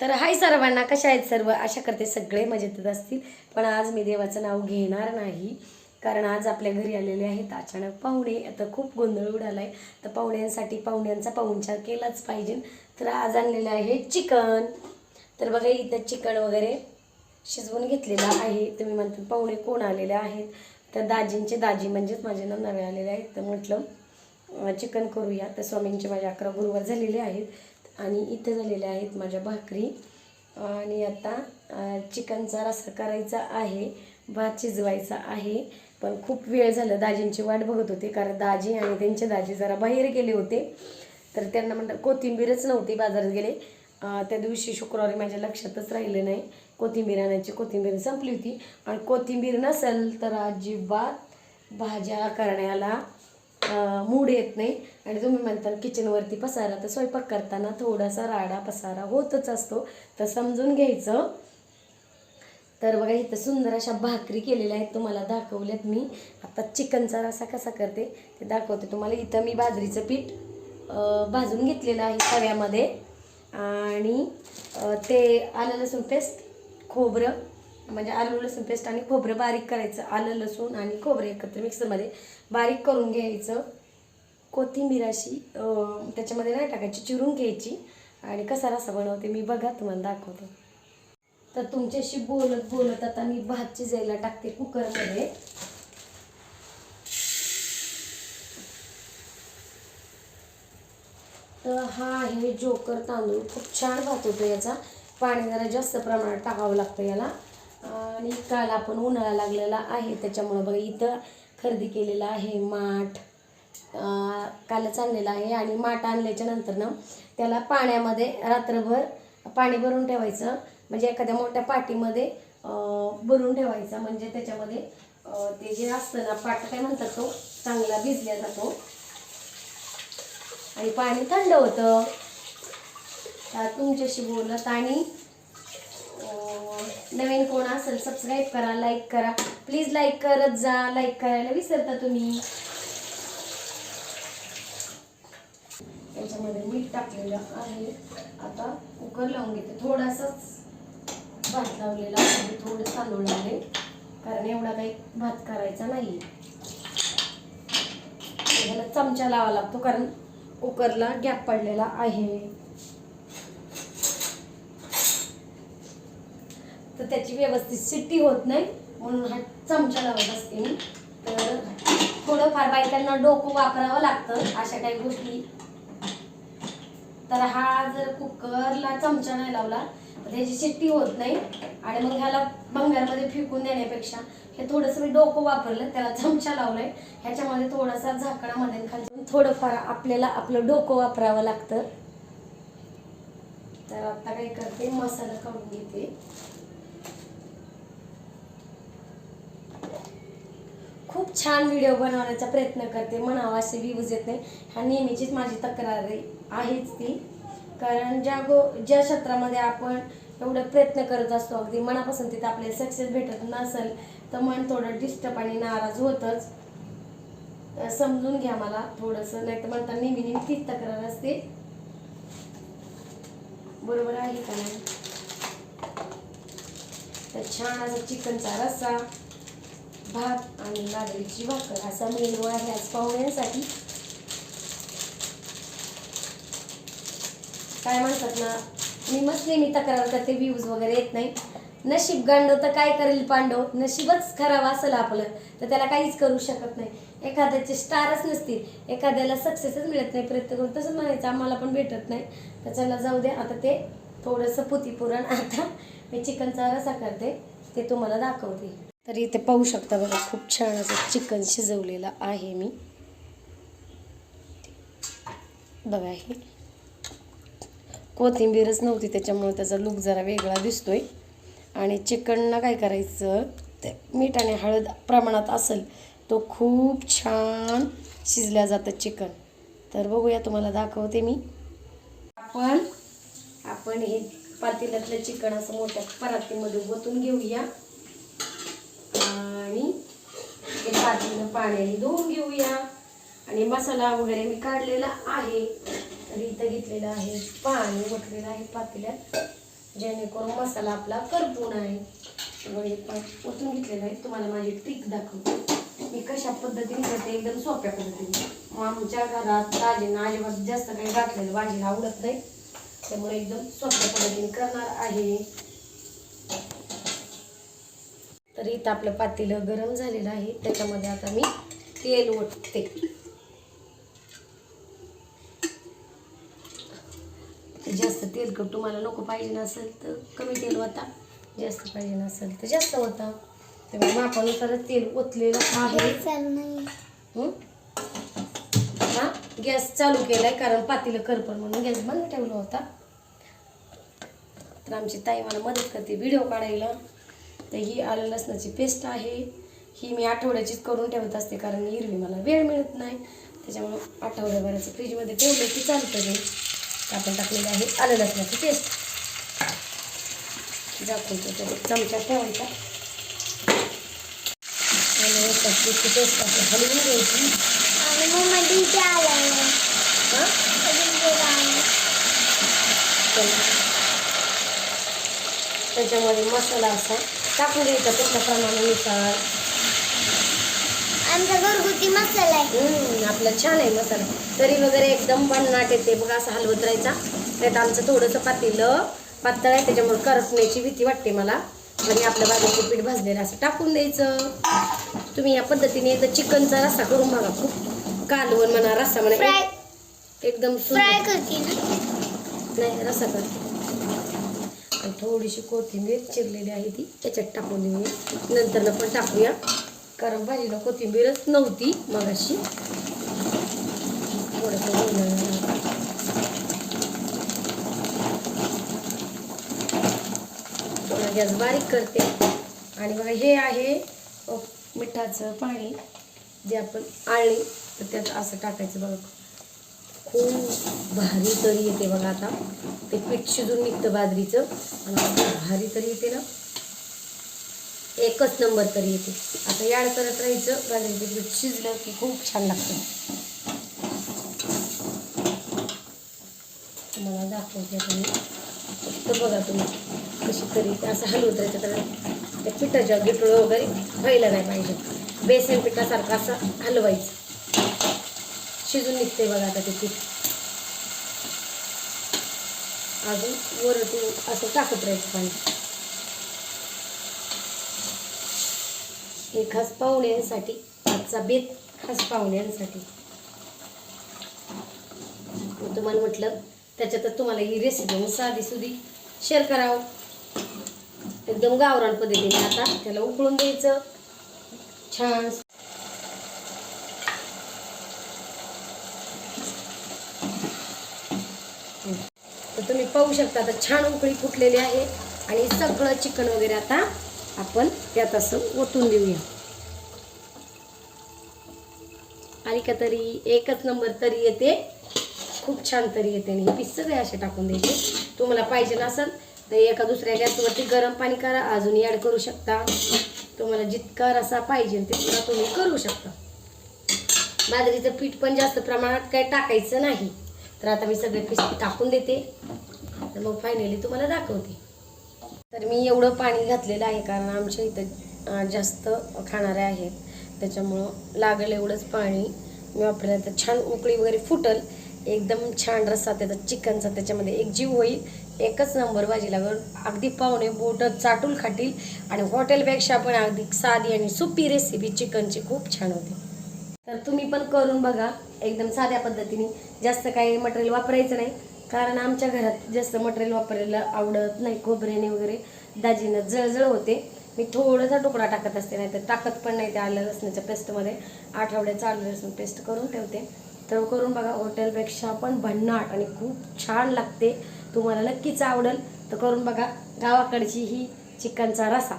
तर हाय सर्वांना कशा आहेत सर्व? आशा करते सगळे मजेतच असतील. पण आज मी देवाचं नाव घेणार नाही कारण आज आपल्या घरी आलेले आहेत अचानक पाहुणे. आता खूप गोंधळ उडालाय. तर पाहुण्यांसाठी पाहुण्यांचा पाहुणचार केलाच पाहिजे. तर आज आणलेलं आहे चिकन. तर बघा इथं चिकन वगैरे शिजवून घेतलेलं आहे. तुम्ही म्हणतात पाहुणे कोण आलेले आहेत? तर दाजींचे दाजी म्हणजेच माझे ना नवे आलेले आहेत. तर म्हटलं चिकन करूया. तर स्वामींचे माझे अकरा गुरुवार झालेले आहेत. आणि इथं झालेल्या आहेत माझ्या भाकरी. आणि आता चिकनचा रस्सा करायचा आहे भात शिजवायचा आहे. पण खूप वेळ झालं दाजींची वाट बघत होते कारण दाजी आणि त्यांचे दाजी जरा बाहेर गेले होते. तर त्यांना म्हणलं कोथिंबीरच नव्हती बाजारात गेले. त्या दिवशी शुक्रवारी माझ्या लक्षातच राहिलं नाही. कोथिंबीर आणायची कोथिंबीर संपली होती. आणि कोथिंबीर नसेल तर अजिबात भाज्या करण्याला मूड येत नाही. आणि तुम्ही म्हणता किचनवरती पसारा. तर स्वयंपाक करताना थोडासा राडा पसारा होतच असतो. तर समजून घ्यायचं. तर बघा इथं सुंदर अशा भाकरी केलेल्या आहेत. तुम्हाला दाखवल्यात मी. आता चिकनचा रसा कसा करते ते दाखवते तुम्हाला. इथं मी बाजरीचं पीठ भाजून घेतलेलं आहे तव्यामध्ये. आणि ते आलं लसूण पेस्ट खोबरं म्हणजे आलू लसूण पेस्ट आणि खोबरं बारीक करायचं. आलं लसूण आणि खोबरं एकत्र मिक्सरमध्ये बारीक करून घ्यायचं. कोथिंबीर अशी त्याच्यामध्ये नाही टाकायची चिरून घ्यायची. आणि कसा रसा बनवते मी बघा तुम्हाला दाखवते. तर तुमच्याशी बोलत बोलत आता मी भात शिजायला टाकते कुकरमध्ये. तर हा आहे जोकर तांदूळ. खूप छान भात होतो याचा. पाणी जरा जास्त प्रमाणात टाकावं लागतं याला. आणि काल आपण उन्हाळा लागलेला आहे त्याच्यामुळं बघा इथं खरेदी केलेला आहे माठ कालच आणलेला आहे आणि माठ आणल्याच्या नंतर ना त्याला पाण्यामध्ये रात्रभर पाणी भरून ठेवायचं. म्हणजे एखाद्या मोठ्या पाटीमध्ये भरून ठेवायचं. म्हणजे त्याच्यामध्ये ते जे असतं ना पाट काय म्हणतात तो? चांगला भिजल्या जातो. आणि पाणी थंड होतं. तर तुमच्याशी बोलत आणि नवीन कोण असेल सबस्क्राईब करा लाईक करा. प्लीज लाईक करत जा लाईक करायला विसरता तुम्ही. त्याच्यामध्ये मीठ टाकलेलं आहे. आता कुकर लावून घेते. थोडासाच भात लावलेला आहे. थोडं तांदूळ लावले. कारण एवढा काही भात करायचा नाही. ह्याला चमचा लावा लागतो कारण कुकरला गॅप पडलेला आहे. तर त्याची व्यवस्थित सिट्टी होत नाही म्हणून हा चमचा लावत असते मी. तर थोडंफार बायकांना डोकं वापरावं लागतं अशा काही गोष्टी. तर हा जर कुकरला चमचा नाही लावला तर त्याची शिट्टी होत नाही. आणि मग ह्याला भंगारमध्ये फेकून देण्यापेक्षा हे थोडंसं मी डोकं वापरलं त्याला चमचा लावलाय. ह्याच्यामध्ये थोडासा झाकणामध्ये खाली थोडंफार आपल्याला आपलं डोकं वापरावं लागतं. तर आता काय करते मसाला काढून घेते खूप छान व्हिडिओ बनवण्याचा प्रयत्न करते म्हणावा असे व्ह्यूज येत नाही. हा नेहमीचीच माझी तक्रार आहेच ती. कारण ज्या गो ज्या क्षेत्रामध्ये आपण एवढं प्रयत्न करत असतो अगदी मनापासून तिथे आपल्याला सक्सेस भेटत नसेल तर मन थोडं डिस्टर्ब आणि नाराज होतच. समजून घ्या मला थोडंसं नाही तर म्हणता नेहमी नेहमी तीच तक्रार असते. बरोबर आहे का नाही? तर छान असा चिकनचा रस्सा. भात आणि नागरीची भाकर. असा मेनू आहे. आज पाहुण्यांसाठी. काय म्हणतात ना मी मस्त मी तक्रार करते व्ह्यूज वगैरे येत नाही. नशीब गांडव तर काय करेल पांडव? नशीबच खराब असेल आपलं. तर त्याला काहीच करू शकत नाही. एखाद्याचे स्टारच नसतील. एखाद्याला सक्सेसच मिळत नाही. प्रयत्न करून तसंच म्हणायचं आम्हाला पण भेटत नाही. तर चला जाऊ दे. आता ते थोडंसं पुतीपुरण. आता मी चिकनचा रसा करते. ते तुम्हाला दाखवते. तर इथे पाहू शकता बघा खूप छान असं चिकन शिजवलेलं आहे मी. बघा हे. कोथिंबीरच नव्हती त्याच्यामुळे त्याचा लुक जरा वेगळा दिसतोय. आणि चिकनला काय करायचं ते मीठ आणि हळद प्रमाणात असेल तो खूप छान शिजल्या जातं चिकन. तर बघूया तुम्हाला दाखवते मी. आपण आपण हे पातेल्यातलं चिकन असं मोठ्या परातीमध्ये ओतून घेऊया. आणि ते पातेलं पाण्याने धुवून घेऊया. आणि मसाला वगैरे मी काढलेला आहे. तर इथं घेतलेलं आहे पाणी ओतलेलं आहे पातेल्यात. जेणेकरून मसाला आपला करपून आहे. वगैरे ओतून घेतलेलं आहे तुम्हाला माझी ट्रिक दाखवते. मी कशा पद्धतीने करते एकदम सोप्या पद्धतीने. मग आमच्या घरात भाजीनं अजिबात जास्त काही घातलेलं भाजीला आवडत नाही. त्यामुळे एकदम सोप्या पद्धतीने करणार आहे. तर इथं आपलं पातेलं गरम झालेलं आहे. त्याच्यामध्ये आता मी तेल ओतते. जास्त तेलकट तुम्हाला नको पाहिजे नसेल तर कमी तेल होता जास्त पाहिजे नसेल तर जास्त होता त्यामुळे मापानुसारच तेल ओतलेलं आहे. हं? हा? गॅस चालू केलाय कारण पातेलं करपण म्हणून गॅस बंद ठेवला होता. तर आमची ताई मला मदत करते व्हिडिओ काढायला. तर ही आलं लसणाची पेस्ट आहे. ही मी आठवड्याचीच करून ठेवत असते कारण हिरवी मला वेळ मिळत नाही. त्याच्यामुळं आठवड्याभराचं फ्रीजमध्ये ठेवलं की चालतं ते. आपण टाकलेली आहे आलं लसणाची पेस्ट दाखवतो तर एक चमचा ठेवायचा. आणि लसणाची पेस्ट आपण हलवून घ्यायची. हां. त्याच्यामध्ये मसाला असा टाकून घ्यायचा तुमच्या प्रमाणानुसार आमचा घरगुती मसाला आहे. आपला छान आहे मसाला. तरी वगैरे एकदम भन्नाट येते. बघा असं हलवत राहायचा. त्यात आमचं थोडंसं पातेलं पातळ आहे. त्याच्यामुळे करपण्याची भीती वाटते मला. आणि आपलं बाजूचं पीठ भाजलेलं असं टाकून द्यायचं. तुम्ही या पद्धतीने एकदा चिकनचा रस्सा करून बघा खूप. कालवण म्हणा रस्सा म्हणा एकदम फ्राय करते नाही रस्सा करते. थोडीशी कोथिंबीर चिरलेली आहे ती त्याच्यात टाकून देऊया नंतर पण टाकूया. कारण भाजीला कोथिंबीरच नव्हती मगाशी. थोडंसं थोडा गॅस बारीक करते. आणि बघा हे आहे मिठाचं पाणी जे आपण आळले तर त्यात असं टाकायचं बघा. खूप भारी तरी येते बघा आता. ते पीठ शिजून निघतं बाजरीचं. आणि भारी तरी येते ना. एकच नंबर तरी येते. आता याड करत राहायचं. बाजरीचं पीठ शिजलं की खूप छान लागतं. तुम्हाला दाखवते फक्त बघा तुम्ही कशी तरी असं हलवत राहायचं त्याला. त्या पिठाच्या गिटळं वगैरे व्हायला नाही पाहिजे. बेसन पिठासारखं असं हलवायचं. शिजून निघते बघा आता ते पीठ. अजून वरतून असं टाकत राहायचं पाणी. हे खास पाहुण्यांसाठी आजचा बेत खास पाहुण्यांसाठी. तुम्हाला म्हटलं त्याच्यातच तुम्हाला ही रेसिपी साधी सुधी शेअर करावं. एकदम गावरान पद्धतीने आता त्याला उकळून द्यायचं छान तर तुम्ही पाहू शकता आता छान उकळी फुटलेली आहे. आणि सगळं चिकन वगैरे आता आपण त्यात असं ओतून देऊया. आली का तरी एकच नंबर तरी येते. खूप छान तरी येते आणि हे पीस सगळे असे टाकून द्यायचे तुम्हाला पाहिजे नसेल तर एका दुसऱ्या गॅसवरती गरम पाणी करा. अजून ॲड करू शकता. तुम्हाला जितका रसा पाहिजे तितका तुम्ही करू शकता. बाजरीचं पीठ पण जास्त प्रमाणात काही टाकायचं नाही. तर आता मी सगळे पीस टाकून देते. तर मग फायनली तुम्हाला दाखवते. तर मी एवढं पाणी घातलेलं आहे कारण आमच्या इथं जास्त खाणारे आहेत. त्याच्यामुळं लागेल एवढंच पाणी. मी वापरलं तर छान उकळी वगैरे फुटल. एकदम छान रस्सा त्याचा चिकनचा त्याच्यामध्ये. एक जीव होईल एकच नंबर भाजी लागल अगदी पाहुणे बोटं चाटून खातील. आणि हॉटेलपेक्षा पण अगदी साधी आणि सोपी रेसिपी चिकनची खूप छान होती. तर तुम्ही पण करून बघा. एकदम साध्या पद्धतीने जास्त काही मटेरियल वापरायचं नाही. कारण आमच्या घरात जास्त मटेरियल वापरायला आवडत नाही खोबऱ्याने वगैरे. दाजीनं जळजळ होते. मी थोडासा तुकडा टाकत असते नाही तर टाकत पण नाही त्या आलं लसणाच्या पेस्टमध्ये आठवड्याचं आलं लसूण पेस्ट करून ठेवते. तर करून बघा हॉटेलपेक्षा पण भन्नाट आणि खूप छान लागते. तुम्हाला नक्कीच आवडेल. तर करून बघा गावाकडची ही चिकनचा रसा.